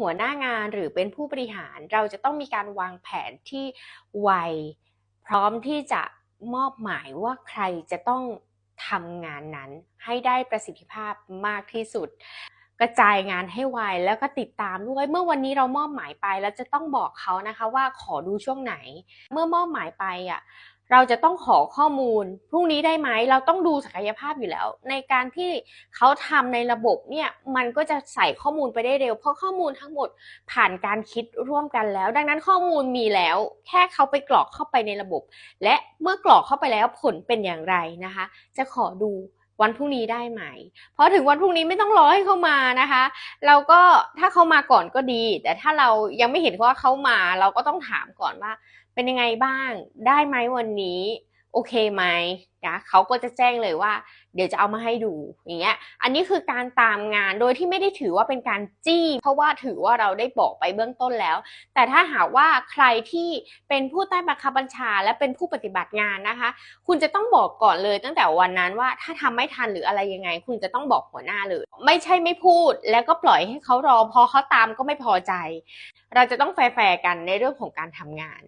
หัวหน้างานหรือเป็นผู้บริหารเราจะต้องมีการวางแผนที่ไวพร้อมที่จะมอบหมายว่าใครจะต้องทำงานนั้นให้ได้ประสิทธิภาพมากที่สุด กระจายงานให้ไวแล้วก็ติดตามด้วยเมื่อวันนี้เรามอบหมายไปแล้วจะต้องบอกเขานะคะว่าขอดูช่วงไหน เมื่อมอบหมายไปอะ เราจะต้องขอข้อมูล พรุ่งนี้ได้ไหมเราต้องดูศักยภาพอยู่แล้ว ในการที่เขาทำในระบบเนี่ยมันก็จะใส่ข้อมูลไปได้เร็ว เพราะข้อมูลทั้งหมดผ่านการคิดร่วมกันแล้ว ดังนั้นข้อมูลมีแล้ว แค่เขาไปกรอกเข้าไปในระบบ และเมื่อกรอกเข้าไปแล้วผลเป็นอย่างไรนะคะ จะขอดู วันพรุ่งนี้ได้ไหม เพราะถึงวันพรุ่งนี้ไม่ต้องรอให้เขามานะคะ เราก็ถ้าเขามาก่อนก็ดี แต่ถ้าเรายังไม่เห็นว่าเขามา เราก็ต้องถามก่อนว่า เป็นยังไงบ้าง ได้ไหมวันนี้ โอเคไหมนะเขาก็จะแจ้งเลยว่า เดี๋ยวจะเอามาให้ดูอย่างเงี้ยอันนี้คือการตามงานโดยที่ไม่ได้ถือว่าเป็นการจี้ เพราะว่าถือว่าเราได้บอกไปเบื้องต้นแล้ว แต่ถ้าหากว่าใครที่เป็นผู้ใต้บังคับบัญชา และเป็นผู้ปฏิบัติงานนะคะ คุณจะต้องบอกก่อนเลยตั้งแต่วันนั้นว่าถ้าทำไม่ทันหรืออะไรยังไง คุณจะต้องบอกหัวหน้าเลย ไม่ใช่ไม่พูด แล้วก็ปล่อยให้เขารอพอเขาตามก็ไม่พอใจ เราจะต้องแฟร์กันในเรื่องของการทำงาน